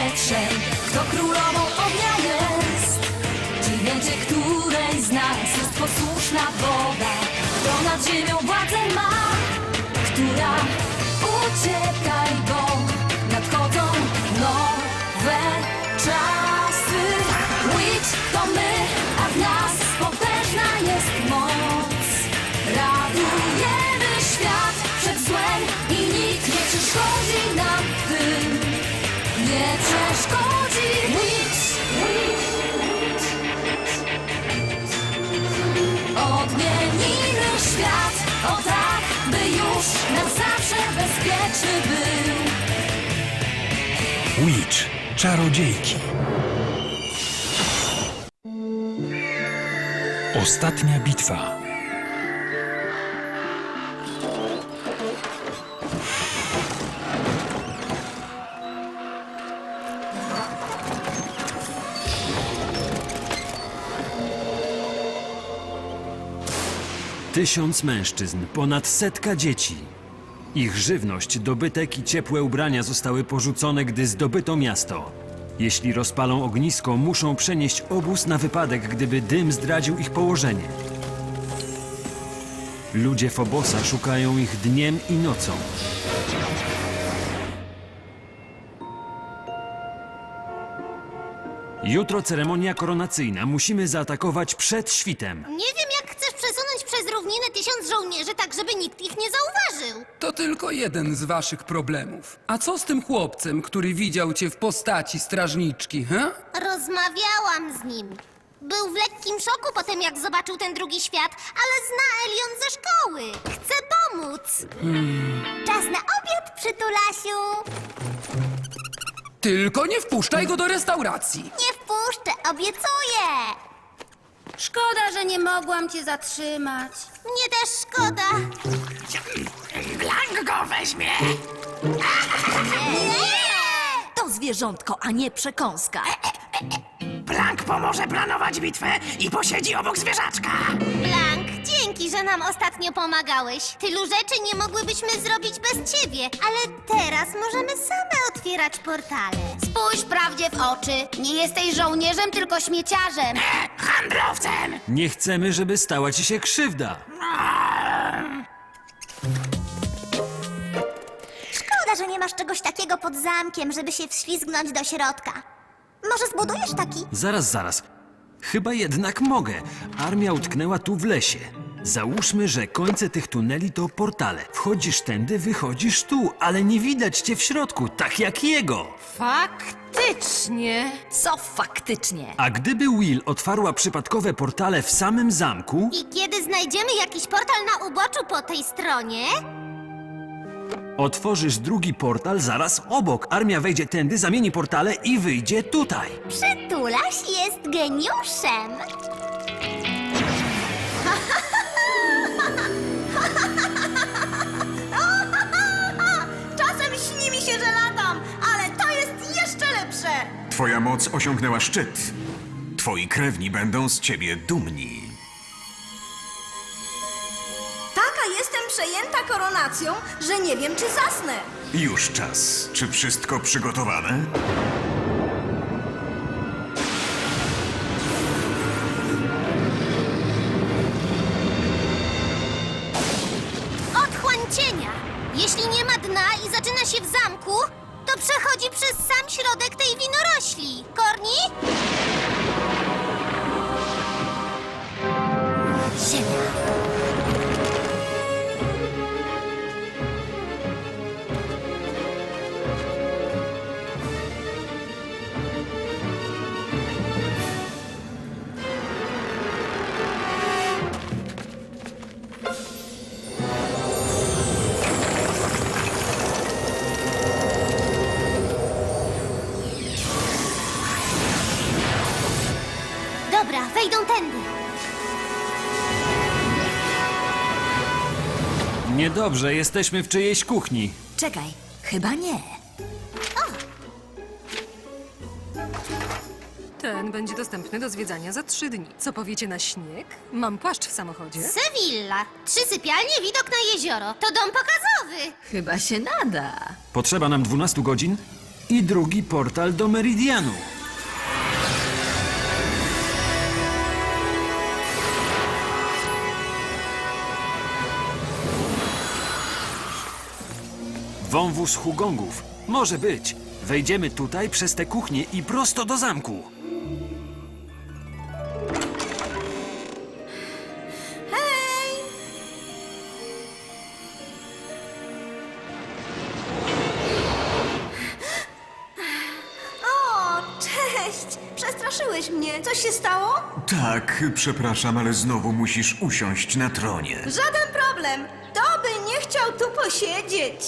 powietrzem Kto królową ognia jest. Czy wiecie, której z nas jest posłuszna woda. Kto nad ziemią władzę ma czarodziejki. Ostatnia bitwa. Tysiąc mężczyzn, ponad setka dzieci. Ich żywność, dobytek i ciepłe ubrania zostały porzucone, gdy zdobyto miasto. Jeśli rozpalą ognisko, muszą przenieść obóz na wypadek, gdyby dym zdradził ich położenie. Ludzie Fobosa szukają ich dniem i nocą. Jutro ceremonia koronacyjna. Musimy zaatakować przed świtem. Nie wiem, jak równinę tysiąc żołnierzy, tak żeby nikt ich nie zauważył. To tylko jeden z waszych problemów. A co z tym chłopcem, który widział cię w postaci strażniczki, he? Rozmawiałam z nim. Był w lekkim szoku po tym, jak zobaczył ten drugi świat, ale zna Elion ze szkoły. Chce pomóc. Czas na obiad, przytulasiu. Tylko nie wpuszczaj go do restauracji. Nie wpuszczę, obiecuję. Szkoda, że nie mogłam cię zatrzymać. Mnie też szkoda. Blank go weźmie! To zwierzątko, a nie przekąska. Blank pomoże planować bitwę i posiedzi obok zwierzaczka! Blank, dzięki, że nam ostatnio pomagałeś. Tylu rzeczy nie mogłybyśmy zrobić bez ciebie, ale teraz możemy same otwierać portale. Spójrz prawdzie w oczy. Nie jesteś żołnierzem, tylko śmieciarzem. Handlowcem! Nie chcemy, żeby stała ci się krzywda. Szkoda, że nie masz czegoś takiego pod zamkiem, żeby się wślizgnąć do środka. Może zbudujesz taki? Zaraz, zaraz. Chyba jednak mogę. Armia utknęła tu w lesie. Załóżmy, że końce tych tuneli to portale. Wchodzisz tędy, wychodzisz tu, ale nie widać cię w środku, tak jak jego. Faktycznie. Co faktycznie? A gdyby Will otwarła przypadkowe portale w samym zamku, I kiedy znajdziemy jakiś portal na uboczu po tej stronie, otworzysz drugi portal zaraz obok. Armia wejdzie tędy, zamieni portale i wyjdzie tutaj. przytulaś jest geniuszem. Czasem śni mi się, że latam, ale to jest jeszcze lepsze. Twoja moc osiągnęła szczyt. Twoi krewni będą z ciebie dumni. Przejęta koronacją, że nie wiem, czy zasnę. Już czas. Czy wszystko przygotowane? Otchłań cienia. Jeśli nie ma dna i zaczyna się w zamku, to przechodzi przez sam środek tej winorośli. Korni? Ziemia. Niedobrze, jesteśmy w czyjejś kuchni. Czekaj, chyba nie. Ten będzie dostępny do zwiedzania za trzy dni. Co powiecie na śnieg? Mam płaszcz w samochodzie. Sevilla. Trzy sypialnie, widok na jezioro. To dom pokazowy. Chyba się nada. Potrzeba nam 12 godzin? i drugi portal do Meridianu. Wąwóz Hugongów. Może być. Wejdziemy tutaj przez tę kuchnię i prosto do zamku. O, cześć! Przestraszyłeś mnie. Coś się stało? Tak, przepraszam, ale znowu musisz usiąść na tronie. Żaden problem. To by nie chciał tu posiedzieć.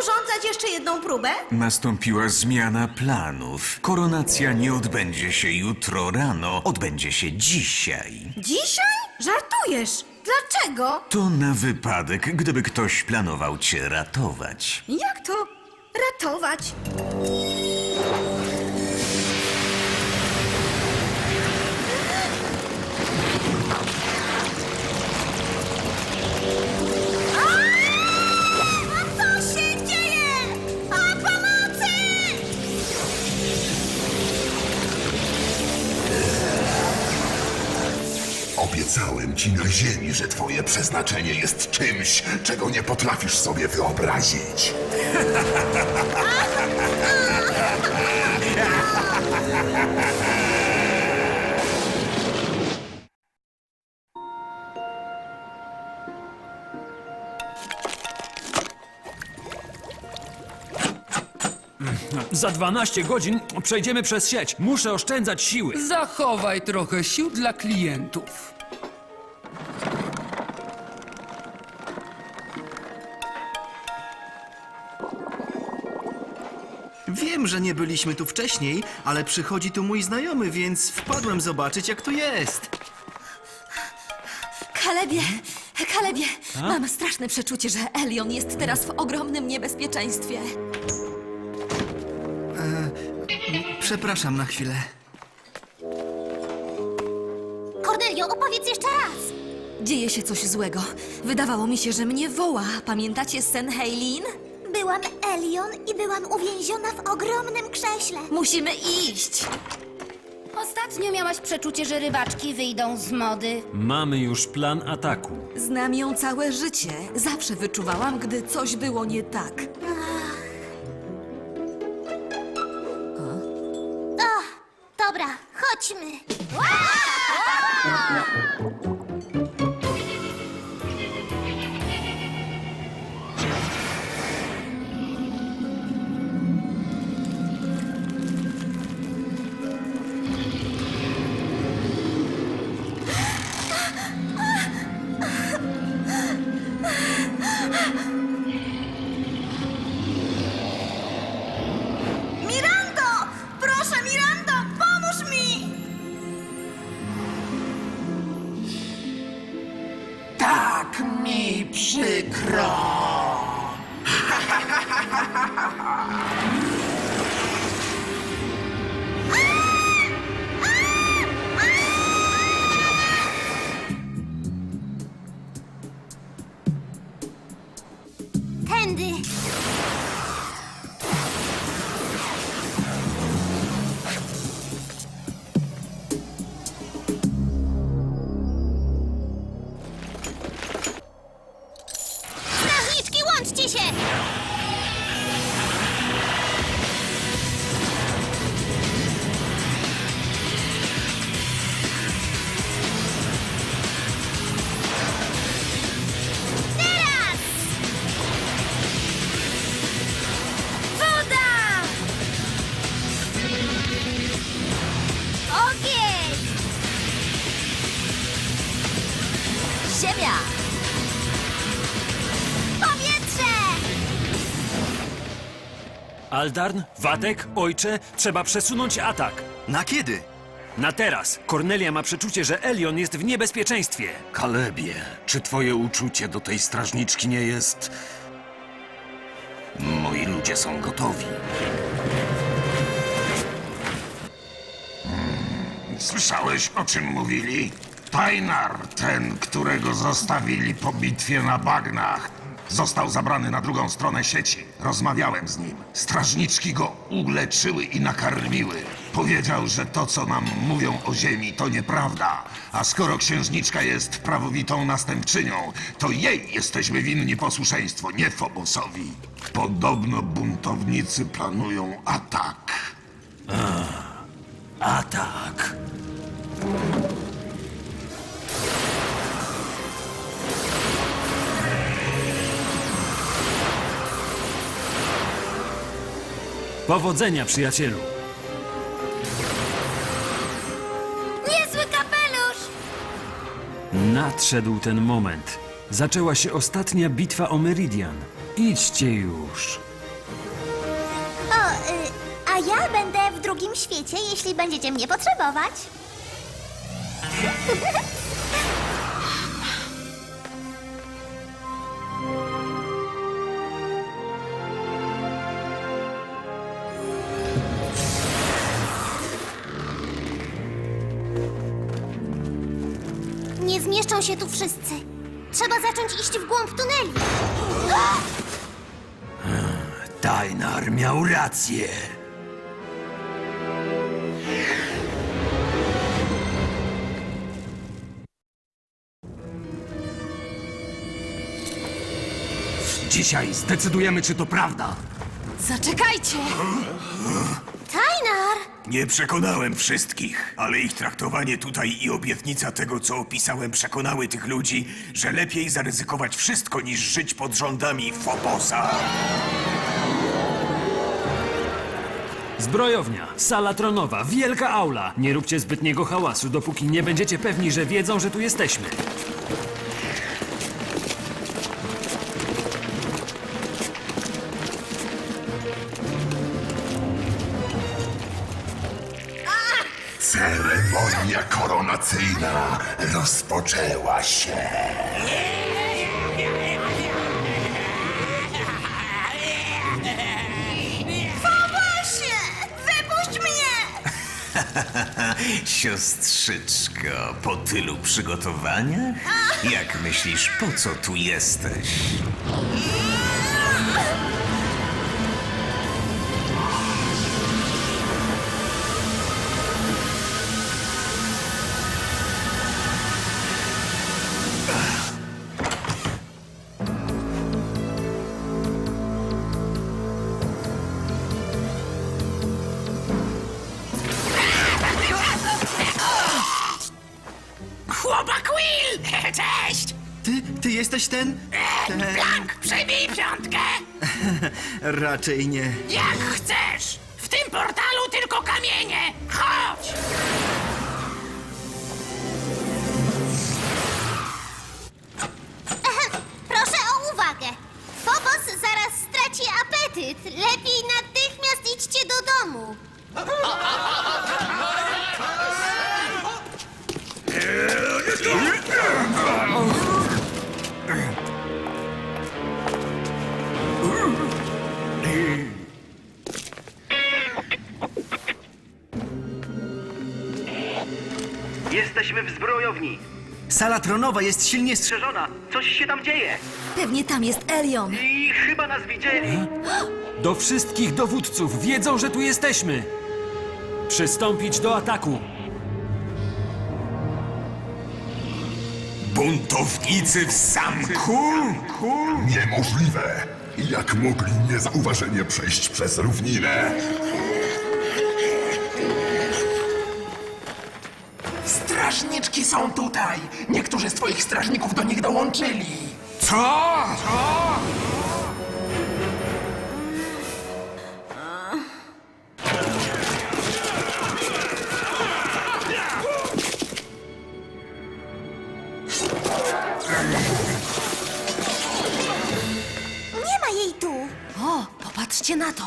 Urządzać jeszcze jedną próbę? Nastąpiła zmiana planów. Koronacja nie odbędzie się jutro rano, odbędzie się dzisiaj. Dzisiaj? Żartujesz? Dlaczego? To na wypadek, gdyby ktoś planował cię ratować. Jak to ratować? Obiecałem ci na ziemi, że twoje przeznaczenie jest czymś, czego nie potrafisz sobie wyobrazić. Za 12 godzin przejdziemy przez sieć. Muszę oszczędzać siły. Zachowaj trochę sił dla klientów. Wiem, że nie byliśmy tu wcześniej, ale przychodzi tu mój znajomy, więc wpadłem zobaczyć, jak tu jest. Kalebie, Kalebie, mam straszne przeczucie, że Elion jest teraz w ogromnym niebezpieczeństwie. Przepraszam na chwilę. Cornelio, opowiedz jeszcze raz. Dzieje się coś złego. Wydawało mi się, że mnie woła. Pamiętacie sen Heilin? Byłam Elion i byłam uwięziona w ogromnym krześle. Musimy iść. Ostatnio miałaś przeczucie, że rybaczki wyjdą z mody. Mamy już plan ataku. Znam ją całe życie. Zawsze wyczuwałam, gdy coś było nie tak. Tędy. Ziemia! Powietrze! Aldarn, Wadek, ojcze, trzeba przesunąć atak. Na kiedy? Na teraz. Kornelia ma przeczucie, że Elion jest w niebezpieczeństwie. Kalebie, czy twoje uczucie do tej strażniczki nie jest... Moi ludzie są gotowi. Słyszałeś, o czym mówili? Tajnar, ten, którego zostawili po bitwie na bagnach, został zabrany na drugą stronę sieci. Rozmawiałem z nim. Strażniczki go uleczyły i nakarmiły. Powiedział, że to, co nam mówią o ziemi, to nieprawda. A skoro księżniczka jest prawowitą następczynią, to jej jesteśmy winni posłuszeństwo, nie Fobosowi. Podobno buntownicy planują atak. Atak! Powodzenia, przyjacielu! Niezły kapelusz! Nadszedł ten moment. Zaczęła się ostatnia bitwa o Meridian. Idźcie już. O, y, a ja będę w drugim świecie, jeśli będziecie mnie potrzebować. się tu wszyscy. Trzeba zacząć iść w głąb tuneli. Tajnar miał rację. Dzisiaj zdecydujemy, czy to prawda. Zaczekajcie! Tajnar! Nie przekonałem wszystkich, ale ich traktowanie tutaj i obietnica tego, co opisałem, przekonały tych ludzi, że lepiej zaryzykować wszystko niż żyć pod rządami Fobosa. Zbrojownia, sala tronowa, wielka aula. Nie róbcie zbytniego hałasu, dopóki nie będziecie pewni, że wiedzą, że tu jesteśmy. Ceremonia koronacyjna rozpoczęła się. Fobosie! Wypuść mnie! Siostrzyczko, po tylu przygotowaniach? Jak myślisz, po co tu jesteś? Jesteś ten? Ten... Blank, przybij piątkę! Raczej nie. Jak chcesz! W tym portalu tylko kamienie! Chodź! Proszę o uwagę. Phobos zaraz straci apetyt. Lepiej natychmiast idźcie do domu. Sala tronowa jest silnie strze... Strzeżona, coś się tam dzieje. Pewnie tam jest Elion. I chyba nas widzieli. Do wszystkich dowódców wiedzą, że tu jesteśmy. Przystąpić do ataku. Buntownicy w zamku? Niemożliwe! Jak mogli niezauważenie przejść przez równinę? Strażniczki są tutaj! Niektórzy z twoich strażników do nich dołączyli! Co? Nie ma jej tu. O, popatrzcie na to.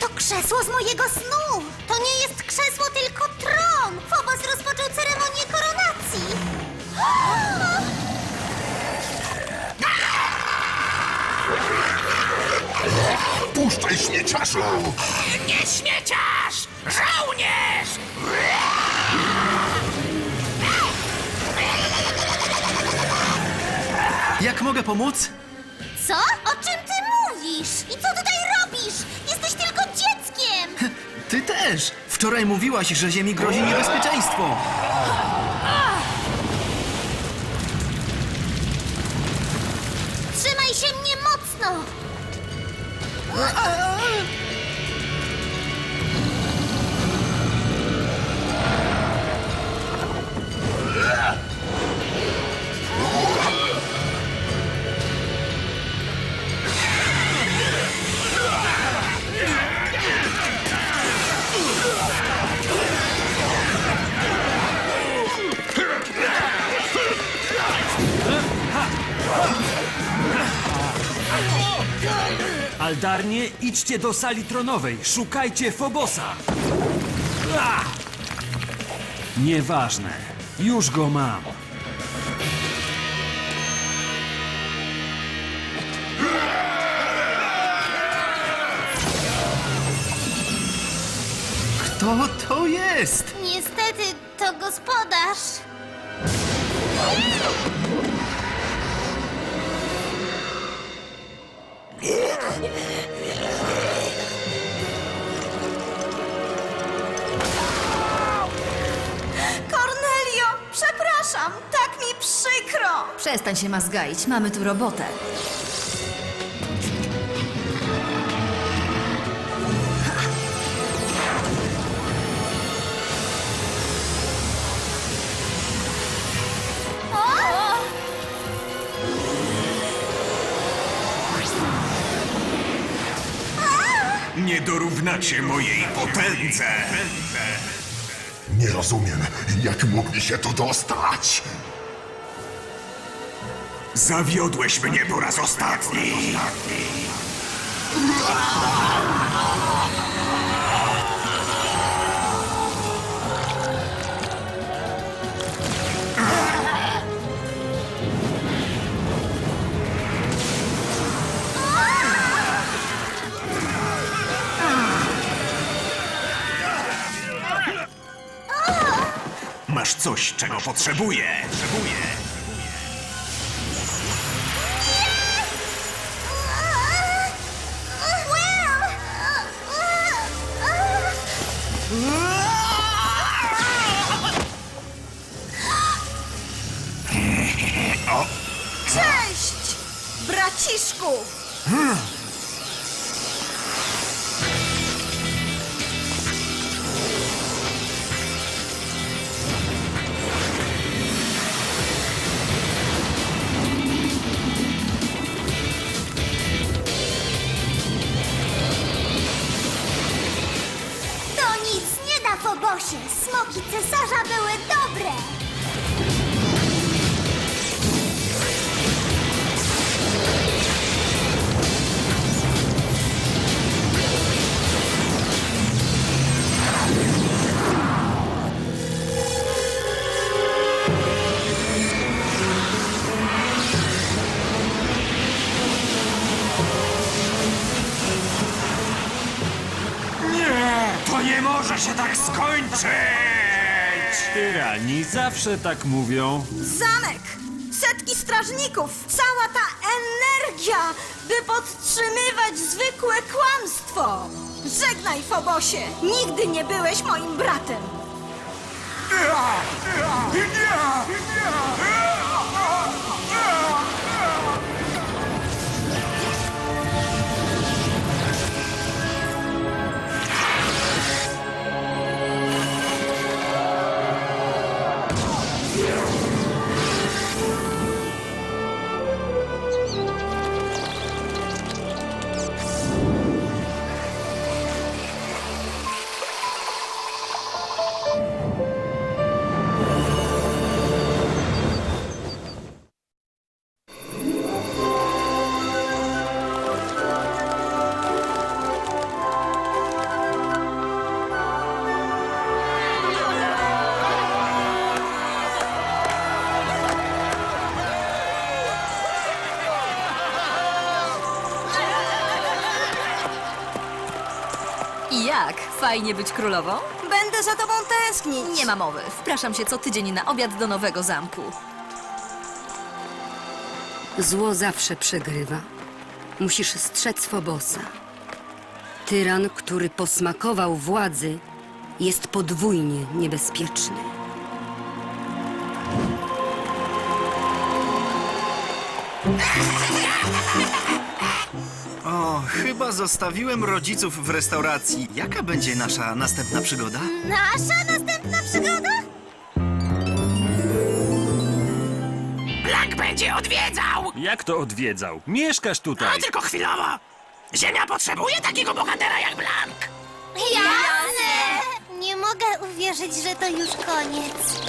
To krzesło z mojego snu. śmieciarzu! Nie śmieciarz! Żołnierz! Jak mogę pomóc? Co? O czym ty mówisz? I co tutaj robisz? Jesteś tylko dzieckiem! Ty też! Wczoraj mówiłaś, że Ziemi grozi niebezpieczeństwo! Trzymaj się mnie mocno! Aa! Aldarnie, idźcie do sali tronowej, szukajcie Fobosa! Nieważne, już go mam. Kto to jest? Niestety, to gospodarz. Przestań się mazgaić, mamy tu robotę. Nie dorównacie mojej potędze. Nie rozumiem, jak mogli się tu dostać. Zawiodłeś mnie po raz ostatni. Masz coś, czego potrzebuję. Potrzebuję. Zawsze tak mówią. Zamek, setki strażników, cała ta energia, by podtrzymywać zwykłe kłamstwo. Żegnaj, Fobosie, nigdy nie byłeś moim bratem. Fajnie być królową? Będę za tobą tęsknić. Nie ma mowy. Wpraszam się co tydzień na obiad do nowego zamku. Zło zawsze przegrywa. Musisz strzec Fobosa. Tyran, który posmakował władzy, jest podwójnie niebezpieczny. O, chyba zostawiłem rodziców w restauracji. Jaka będzie nasza następna przygoda? Nasza następna przygoda? Blank będzie odwiedzał! Jak to odwiedzał? Mieszkasz tutaj! tylko chwilowo! Ziemia potrzebuje takiego bohatera jak Blank! Jasne! Nie mogę uwierzyć, że to już koniec.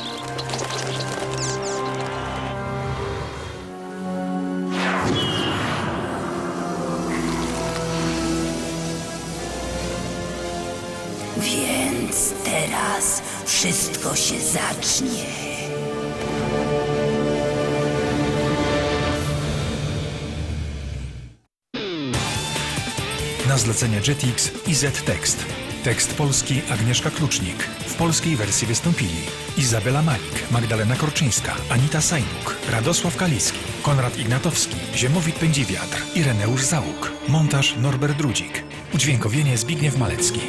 Więc teraz wszystko się zacznie. Na zlecenie Jetix i Z-Tekst. Tekst polski Agnieszka Klucznik. W polskiej wersji wystąpili Izabela Malik, Magdalena Korczyńska, Anita Sajnuk, Radosław Kaliski, Konrad Ignatowski, Ziemowit Pędziwiatr, Ireneusz Załuk. Montaż Norbert Drudzik. Udźwiękowienie Zbigniew Malecki.